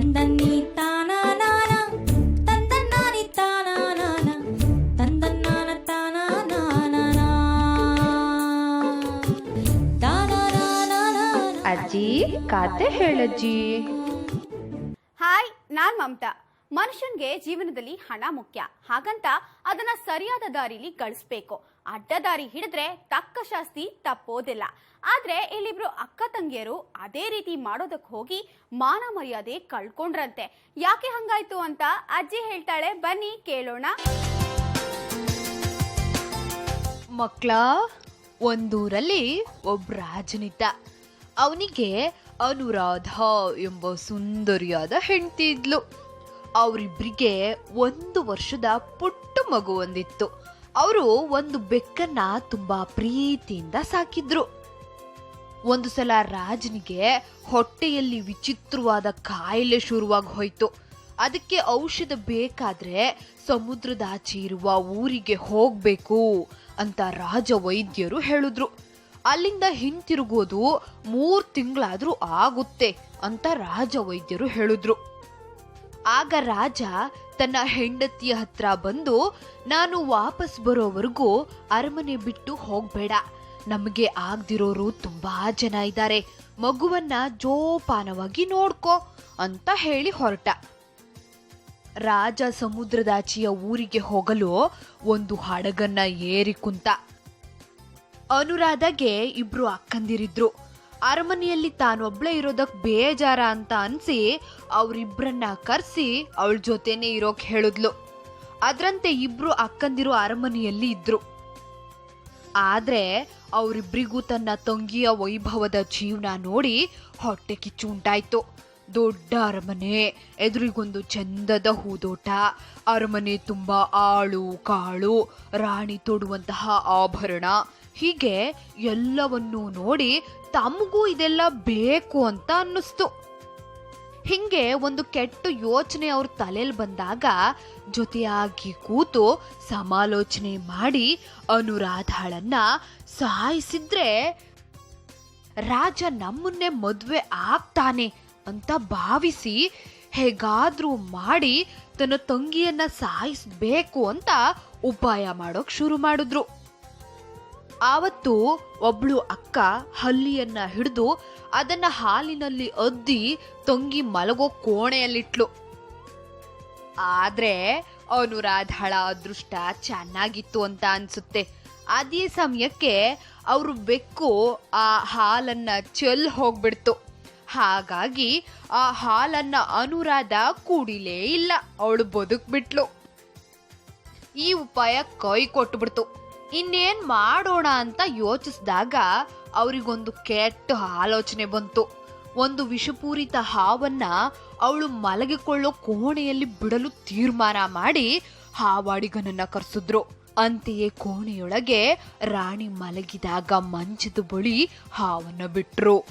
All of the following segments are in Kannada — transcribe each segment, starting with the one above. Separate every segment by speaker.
Speaker 1: ತಂದನ್ನಿ ತಾನಾನ ತಂದನ್ನಾನಿ ತಾನಾನ ತಂದನ್ನಾನ ತಾನಾನ ತಾನಾನ
Speaker 2: ಅಜ್ಜಿ ಕಾತೆ ಹೇಳಜ್ಜಿ.
Speaker 3: ಹಾಯ್ ನಾನ್ ಮಮತಾ. ಮನುಷ್ಯನ್ಗೆ ಜೀವನದಲ್ಲಿ ಹಣ ಮುಖ್ಯ. ಹಾಗಂತ ಅದನ್ನ ಸರಿಯಾದ ದಾರಿಲಿ ಗಳಿಸ್ಬೇಕು. ಅಡ್ಡ ದಾರಿ ಹಿಡಿದ್ರೆ ತಕ್ಕ ಶಾಸ್ತಿ ತಪ್ಪೋದಿಲ್ಲ. ಆದ್ರೆ ಇಲ್ಲಿಬ್ರು ಅಕ್ಕ ತಂಗಿಯರು ಅದೇ ರೀತಿ ಮಾಡೋದಕ್ಕೆ ಹೋಗಿ ಮಾನ ಮರ್ಯಾದೆ ಕಳ್ಕೊಂಡ್ರಂತೆ. ಯಾಕೆ ಹಂಗಾಯ್ತು ಅಂತ ಅಜ್ಜಿ ಹೇಳ್ತಾಳೆ. ಬನ್ನಿ ಕೇಳೋಣ.
Speaker 2: ಮಕ್ಕಳ ಒಂದೂರಲ್ಲಿ ಒಬ್ಬ ರಾಜನಿದ್ದ. ಅವನಿಗೆ ಅನುರಾಧ ಎಂಬ ಸುಂದರಿಯಾದ ಹೆಂಡತಿ ಇದ್ಲು. ಅವರಿಬ್ಬರಿಗೆ ಒಂದು ವರ್ಷದ ಪುಟ್ಟ ಮಗು ಒಂದಿತ್ತು. ಅವರು ಒಂದು ಬೆಕ್ಕನ್ನ ತುಂಬಾ ಪ್ರೀತಿಯಿಂದ ಸಾಕಿದ್ರು. ಒಂದು ಸಲ ರಾಜನಿಗೆ ಹೊಟ್ಟೆಯಲ್ಲಿ ವಿಚಿತ್ರವಾದ ಕಾಯಿಲೆ ಶುರುವಾಗಿ ಹೋಯ್ತು. ಅದಕ್ಕೆ ಔಷಧ ಬೇಕಾದ್ರೆ ಸಮುದ್ರದಾಚೆ ಇರುವ ಊರಿಗೆ ಹೋಗ್ಬೇಕು ಅಂತ ರಾಜ ವೈದ್ಯರು ಹೇಳಿದ್ರು. ಅಲ್ಲಿಂದ ಹಿಂತಿರುಗೋದು ಮೂರು ತಿಂಗಳಾದ್ರೂ ಆಗುತ್ತೆ ಅಂತ ರಾಜ ವೈದ್ಯರು ಹೇಳಿದ್ರು. ಆಗ ರಾಜ ತನ್ನ ಹೆಂಡತಿಯ ಹತ್ರ ಬಂದು, ನಾನು ವಾಪಸ್ ಬರೋವರೆಗೂ ಅರಮನೆ ಬಿಟ್ಟು ಹೋಗ್ಬೇಡ. ನಮಗೆ ಆಗ್ದಿರೋರು ತುಂಬಾ ಜನ ಇದ್ದಾರೆ ಮಗುವನ್ನ ಜೋಪಾನವಾಗಿ ನೋಡ್ಕೋ ಅಂತ ಹೇಳಿ ಹೊರಟ. ರಾಜ ಸಮುದ್ರದಾಚೆಯ ಊರಿಗೆ ಹೋಗಲು ಒಂದು ಹಡಗನ್ನ ಏರಿ ಕುಂತ. ಅನುರಾಧಗೆ ಇಬ್ರು ಅಕ್ಕಂದಿರಿದ್ರು. ಅರಮನೆಯಲ್ಲಿ ತಾನೊಬ್ಳೆ ಇರೋದಕ್ಕೆ ಬೇಜಾರ ಅಂತ ಅನ್ಸಿ ಅವರಿಬ್ಬರನ್ನ ಕರೆಸಿ ಅವಳ ಜೊತೆನೆ ಇರೋಕೆ ಹೇಳಿದ್ಲು. ಅದ್ರಂತೆ ಇಬ್ರು ಅಕ್ಕಂದಿರು ಅರಮನೆಯಲ್ಲಿ ಇದ್ರು. ಆದ್ರೆ ಅವರಿಬ್ಬರಿಗೂ ತನ್ನ ತಂಗಿಯ ವೈಭವದ ಜೀವನ ನೋಡಿ ಹೊಟ್ಟೆ ಕಿಚ್ಚು ಉಂಟಾಯ್ತು. ದೊಡ್ಡ ಅರಮನೆ, ಎದುರಿಗೊಂದು ಚಂದದ ಹೂದೋಟ, ಅರಮನೆ ತುಂಬಾ ಆಳು ಕಾಳು, ರಾಣಿ ತೊಡುವಂತಹ ಆಭರಣ ಹೀಗೆ ಎಲ್ಲವನ್ನೂ ನೋಡಿ ತಮಗೂ ಇದೆಲ್ಲ ಬೇಕು ಅಂತ ಅನ್ನಿಸ್ತು. ಹಿಂಗೆ ಒಂದು ಕೆಟ್ಟ ಯೋಚನೆ ಅವ್ರ ತಲೆಯಲ್ಲಿ ಬಂದಾಗ ಜೊತೆಯಾಗಿ ಕೂತು ಸಮಾಲೋಚನೆ ಮಾಡಿ ಅನುರಾಧಾಳನ್ನ ಸಾಯಿಸಿದ್ರೆ ರಾಜ ನಮ್ಮನ್ನೇ ಮದುವೆ ಆಗ್ತಾನೆ ಅಂತ ಭಾವಿಸಿ ಹೇಗಾದ್ರೂ ಮಾಡಿ ತನ್ನ ತಂಗಿಯನ್ನ ಸಾಯಿಸ್ಬೇಕು ಅಂತ ಉಪಾಯ ಮಾಡೋಕ್ ಶುರು ಮಾಡಿದ್ರು. ಆವತ್ತು ಒಬ್ಳು ಅಕ್ಕ ಹಲ್ಲಿಯನ್ನ ಹಿಡಿದು ಅದನ್ನ ಹಾಲಿನಲ್ಲಿ ಅದ್ದಿ ತೊಂಗಿ ಮಲಗೋ ಕೋಣೆಯಲ್ಲಿಟ್ಲು. ಆದ್ರೆ ಅನುರಾಧಾಳ ಅದೃಷ್ಟ ಚೆನ್ನಾಗಿತ್ತು ಅಂತ ಅನ್ಸುತ್ತೆ. ಅದೇ ಸಮಯಕ್ಕೆ ಅವರು ಬೆಕ್ಕು ಆ ಹಾಲನ್ನ ಚೆಲ್ ಹೋಗ್ಬಿಡ್ತು. ಹಾಗಾಗಿ ಆ ಹಾಲನ್ನ ಅನುರಾಧ ಕುಡಿಲೇ ಇಲ್ಲ. ಅವಳು ಬದುಕ್ಬಿಟ್ಲು. ಈ ಉಪಾಯ ಕೈ ಕೊಟ್ಬಿಡ್ತು. ಇನ್ನೇನ್ ಮಾಡೋಣ ಅಂತ ಯೋಚಿಸಿದಾಗ ಅವರಿಗೊಂದು ಕೆಟ್ಟ ಆಲೋಚನೆ ಬಂತು. ಒಂದು ವಿಷಪೂರಿತ ಹಾವನ್ನ ಅವಳು ಮಲಗಿಕೊಳ್ಳೋ ಕೋಣೆಯಲ್ಲಿ ಬಿಡಲು ತೀರ್ಮಾನ ಮಾಡಿ ಹಾವಾಡಿಗನನ್ನ ಕರೆಸಿದ್ರು. ಅಂತೆಯೇ ಕೋಣೆಯೊಳಗೆ ರಾಣಿ ಮಲಗಿದಾಗ ಮಂಚದ ಬಳಿ ಹಾವನ್ನ ಬಿಟ್ರು.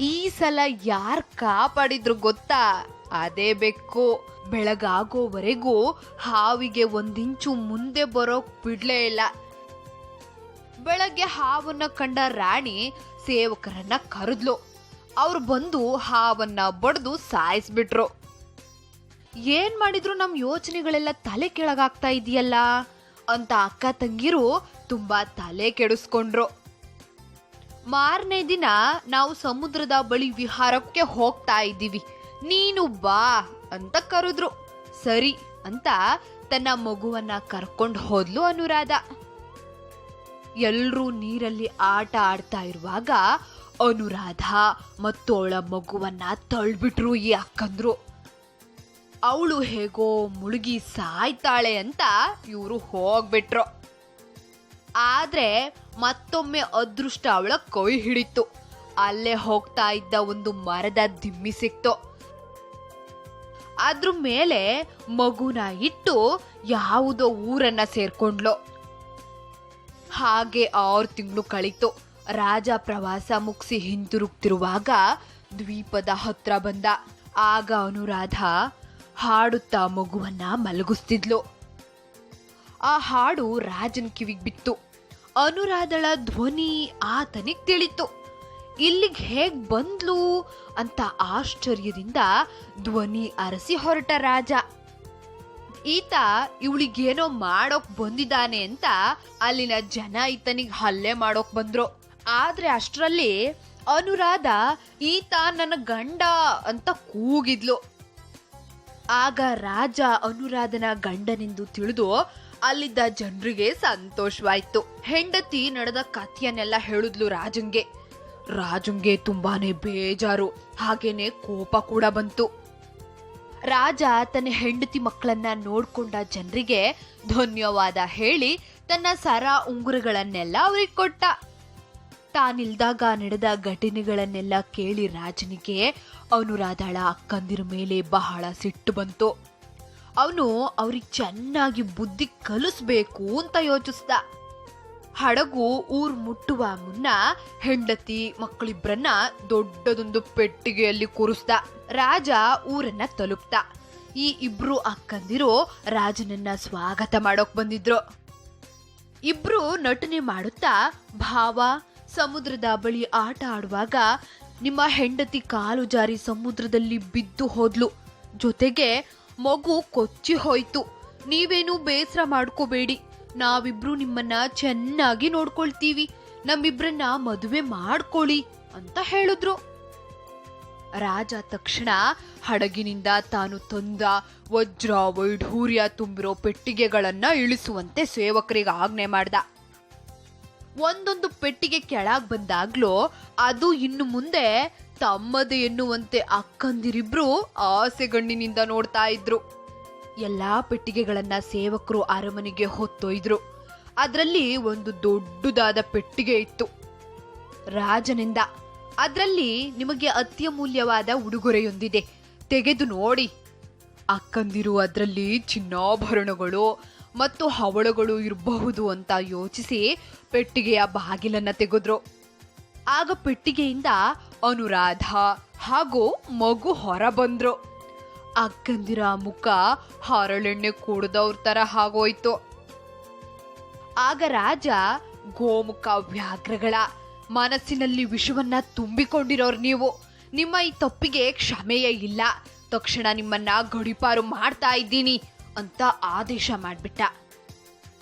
Speaker 2: ಈ ಸಲ ಯಾರ್ ಕಾಪಾಡಿದ್ರು ಗೊತ್ತಾ? ಅದೇ ಬೆಕ್ಕು. ಬೆಳಗಾಗೋವರೆಗೂ ಹಾವಿಗೆ ಒಂದಿಂಚು ಮುಂದೆ ಬರೋಕ್ ಬಿಡ್ಲೇ ಇಲ್ಲ. ಬೆಳಗ್ಗೆ ಹಾವನ್ನ ಕಂಡ ರಾಣಿ ಸೇವಕರನ್ನ ಕರೆದ್ಲು. ಅವ್ರು ಬಂದು ಹಾವನ್ನ ಬಡ್ದು ಸಾಯಿಸ್ಬಿಟ್ರು. ಏನ್ ಮಾಡಿದ್ರು ನಮ್ ಯೋಚನೆಗಳೆಲ್ಲ ತಲೆ ಕೆಳಗಾಗ್ತಾ ಇದೆಯಲ್ಲ? ಅಂತ ಅಕ್ಕ ತಂಗಿರು ತುಂಬಾ ತಲೆ ಕೆಡಿಸ್ಕೊಂಡ್ರು. ಮಾರನೇ ದಿನ ನಾವು ಸಮುದ್ರದ ಬಳಿ ವಿಹಾರಕ್ಕೆ ಹೋಗ್ತಾ ಇದ್ದೀವಿ. ನೀನು ಬಾ ಅಂತ ಕರೆದ್ರು. ಸರಿ ಅಂತ ತನ್ನ ಮಗುವನ್ನ ಕರ್ಕೊಂಡು ಹೋದ್ಲು ಅನುರಾಧ. ಎಲ್ರೂ ನೀರಲ್ಲಿ ಆಟ ಆಡ್ತಾ ಇರುವಾಗ ಅನುರಾಧ ಮತ್ತು ಅವಳ ಮಗುವನ್ನ ತಳ್ಬಿಟ್ರು ಈ ಅಕ್ಕಂದ್ರು. ಅವಳು ಹೇಗೋ ಮುಳುಗಿ ಸಾಯ್ತಾಳೆ ಅಂತ ಇವರು ಹೋಗ್ಬಿಟ್ರು. ಆದ್ರೆ ಮತ್ತೊಮ್ಮೆ ಅದೃಷ್ಟ ಅವಳ ಕೈ ಹಿಡಿತು. ಅಲ್ಲೇ ಹೋಗ್ತಾ ಇದ್ದ ಒಂದು ಮರದ ದಿಮ್ಮಿ ಸಿಕ್ತು. ಅದ್ರ ಮೇಲೆ ಮಗುನ ಇಟ್ಟು ಯಾವುದೋ ಊರನ್ನ ಸೇರ್ಕೊಂಡ್ಲು. ಹಾಗೆ ಆರು ತಿಂಗಳು ಕಳೀತು. ರಾಜ ಪ್ರವಾಸ ಮುಗಿಸಿ ಹಿಂತಿರುಗ್ತಿರುವಾಗ ದ್ವೀಪದ ಹತ್ರ ಬಂದ. ಆಗ ಅನುರಾಧ ಹಾಡುತ್ತಾ ಮಗುವನ್ನ ಮಲಗಿಸ್ತಿದ್ಲು. ಆ ಹಾಡು ರಾಜನ್ ಕಿವಿಗೆ ಬಿತ್ತು. ಅನುರಾಧಳ ಧ್ವನಿ ಆತನಿಗೆ ತಿಳಿತು. ಇಲ್ಲಿಗೆ ಹೇಗೆ ಬಂದ್ಲು ಅಂತ ಆಶ್ಚರ್ಯದಿಂದ ಧ್ವನಿ ಅರಸಿ ಹೊರಟ ರಾಜ. ಈತ ಇವಳಿಗೇನೋ ಮಾಡೋಕ್ ಬಂದಿದ್ದಾನೆ ಅಂತ ಅಲ್ಲಿನ ಜನ ಈತನಿಗೆ ಹಲ್ಲೆ ಮಾಡೋಕ್ ಬಂದ್ರು. ಆದ್ರೆ ಅಷ್ಟರಲ್ಲಿ ಅನುರಾಧ ಈತ ನನ್ನ ಗಂಡ ಅಂತ ಕೂಗಿದ್ಲು. ಆಗ ರಾಜ ಅನುರಾಧನ ಗಂಡನೆಂದು ತಿಳಿದು ಅಲ್ಲಿದ್ದ ಜನರಿಗೆ ಸಂತೋಷವಾಯ್ತು. ಹೆಂಡತಿ ನಡೆದ ಕಥೆಯನ್ನೆಲ್ಲ ಹೇಳಿದ್ಲು ರಾಜಂಗೆ. ರಾಜಂಗೆ ತುಂಬಾನೇ ಬೇಜಾರು. ಹಾಗೇನೆ ಕೋಪ ಕೂಡ ಬಂತು. ರಾಜ ತನ್ನ ಹೆಂಡತಿ ಮಕ್ಕಳನ್ನ ನೋಡ್ಕೊಂಡ ಜನರಿಗೆ ಧನ್ಯವಾದ ಹೇಳಿ ತನ್ನ ಸರ ಉಂಗುರಗಳನ್ನೆಲ್ಲ ಅವ್ರಿಗೆ ಕೊಟ್ಟ. ತಾನಿಲ್ದಾಗ ನಡೆದ ಘಟನೆಗಳನ್ನೆಲ್ಲ ಕೇಳಿ ರಾಜನಿಗೆ ಅವನು ರಾಧಾಳ ಅಕ್ಕಂದಿರ ಮೇಲೆ ಬಹಳ ಸಿಟ್ಟು ಬಂತು. ಅವನು ಅವ್ರಿಗೆ ಚೆನ್ನಾಗಿ ಬುದ್ಧಿ ಕಲಿಸ್ಬೇಕು ಅಂತ ಯೋಚಿಸ್ದ. ಹಡಗು ಊರ್ ಮುಟ್ಟುವ ಮುನ್ನ ಹೆಂಡತಿ ಮಕ್ಕಳಿಬ್ರನ್ನ ದೊಡ್ಡದೊಂದು ಪೆಟ್ಟಿಗೆಯಲ್ಲಿ ಕೂರಿಸ್ದ. ರಾಜ ಊರನ್ನ ತಲುಪ್ತ. ಈ ಇಬ್ರು ಅಕ್ಕಂದಿರು ರಾಜನನ್ನ ಸ್ವಾಗತ ಮಾಡೋಕ್ ಬಂದಿದ್ರು. ಇಬ್ರು ನಟನೆ ಮಾಡುತ್ತಾ ಭಾವ ಸಮುದ್ರದ ಬಳಿ ಆಟ ಆಡುವಾಗ ನಿಮ್ಮ ಹೆಂಡತಿ ಕಾಲು ಜಾರಿ ಸಮುದ್ರದಲ್ಲಿ ಬಿದ್ದು ಹೋದ್ಲು. ಜೊತೆಗೆ ಮಗು ಕೊಚ್ಚಿ ಹೋಯ್ತು. ನೀವೇನು ಬೇಸರ ಮಾಡ್ಕೋಬೇಡಿ. ನಾವಿಬ್ರು ನಿಮ್ಮನ್ನ ಚೆನ್ನಾಗಿ ನೋಡ್ಕೊಳ್ತೀವಿ. ನಮ್ಮಿಬ್ರನ್ನ ಮದುವೆ ಮಾಡ್ಕೊಳ್ಳಿ ಅಂತ ಹೇಳಿದ್ರು. ರಾಜ ತಕ್ಷಣ ಹಡಗಿನಿಂದ ತಾನು ತಂದ ವಜ್ರ ವೈಢೂರ್ಯ ತುಂಬಿರೋ ಪೆಟ್ಟಿಗೆಗಳನ್ನ ಇಳಿಸುವಂತೆ ಸೇವಕರಿಗೆ ಆಜ್ಞೆ ಮಾಡ್ದ. ಒಂದೊಂದು ಪೆಟ್ಟಿಗೆ ಕೆಳಗ್ ಬಂದಾಗ್ಲೂ ಅದು ಇನ್ನು ಮುಂದೆ ತಮ್ಮದೇ ಎನ್ನುವಂತೆ ಅಕ್ಕಂದಿರಿಬ್ರು ಆಸೆಗಣ್ಣಿನಿಂದ ನೋಡ್ತಾ ಇದ್ರು. ಎಲ್ಲಾ ಪೆಟ್ಟಿಗೆಗಳನ್ನ ಸೇವಕರು ಅರಮನೆಗೆ ಹೊತ್ತೊಯ್ದ್ರು. ಅದರಲ್ಲಿ ಒಂದು ದೊಡ್ಡದಾದ ಪೆಟ್ಟಿಗೆ ಇತ್ತು. ರಾಜನಿಂದ. ಅದರಲ್ಲಿ ನಿಮಗೆ ಅತ್ಯಮೂಲ್ಯವಾದ ಉಡುಗೊರೆಯೊಂದಿದೆ. ತೆಗೆದು ನೋಡಿ. ಅಕ್ಕಂದಿರು ಅದರಲ್ಲಿ ಚಿನ್ನಾಭರಣಗಳು ಮತ್ತು ಹವಳಗಳು ಇರಬಹುದು ಅಂತ ಯೋಚಿಸಿ ಪೆಟ್ಟಿಗೆಯ ಬಾಗಿಲನ್ನ ತೆಗೆದ್ರು. ಆಗ ಪೆಟ್ಟಿಗೆಯಿಂದ ಅನುರಾಧ ಹಾಗೂ ಮಗು ಹೊರ ಬಂದ್ರು ಅಕ್ಕಂದಿರ ಮುಖ ಹರಳೆಣ್ಣೆ ಕುಡ್ದವ್ರ ತರ ಹಾಗೋಯ್ತು ಆಗ ರಾಜ ಗೋಮುಖ ವ್ಯಾಘ್ರಗಳ ಮನಸ್ಸಿನಲ್ಲಿ ವಿಷವನ್ನ ತುಂಬಿಕೊಂಡಿರೋರು ನೀವು. ನಿಮ್ಮ ಈ ತಪ್ಪಿಗೆ ಕ್ಷಮೆಯೇ ಇಲ್ಲ. ತಕ್ಷಣ ನಿಮ್ಮನ್ನ ಗಡಿಪಾರು ಮಾಡ್ತಾ ಇದ್ದೀನಿ ಅಂತ ಆದೇಶ ಮಾಡ್ಬಿಟ್ಟ.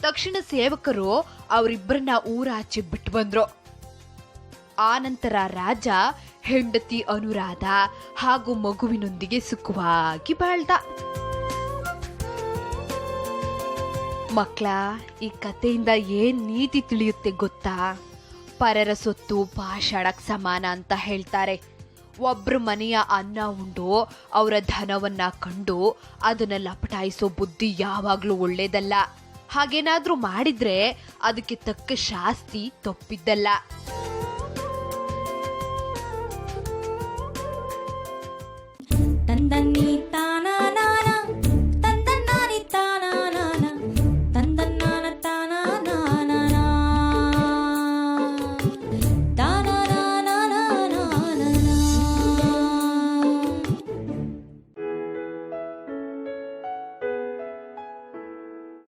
Speaker 2: ತಕ್ಷಣ ಸೇವಕರು ಅವರಿಬ್ಬರನ್ನ ಊರಾಚೆ ಬಿಟ್ಟು ಬಂದ್ರು ನಂತರ ರಾಜ ಹೆಂಡತಿ ಅನುರಾಧ ಹಾಗೂ ಮಗುವಿನೊಂದಿಗೆ ಸುಖವಾಗಿ ಬಾಳ್ದ. ಮಕ್ಕಳ ಈ ಕಥೆಯಿಂದ ಏನ್ ನೀತಿ ತಿಳಿಯುತ್ತೆ ಗೊತ್ತಾ? ಪರರ ಸೊತ್ತು ಪಾಷಾಣಕ್ ಸಮಾನ ಅಂತ ಹೇಳ್ತಾರೆ. ಒಬ್ರು ಮನೆಯ ಅನ್ನ ಉಂಡು, ಅವರ ಧನವನ್ನ ಕಂಡು ಅದನ್ನ ಲಪಟಾಯಿಸೋ ಬುದ್ಧಿ ಯಾವಾಗ್ಲೂ ಒಳ್ಳೇದಲ್ಲ. ಹಾಗೇನಾದ್ರೂ ಮಾಡಿದ್ರೆ ಅದಕ್ಕೆ ತಕ್ಕ ಶಾಸ್ತಿ ತಪ್ಪಿದ್ದಲ್ಲ.
Speaker 1: ತಂದನ್ನಿ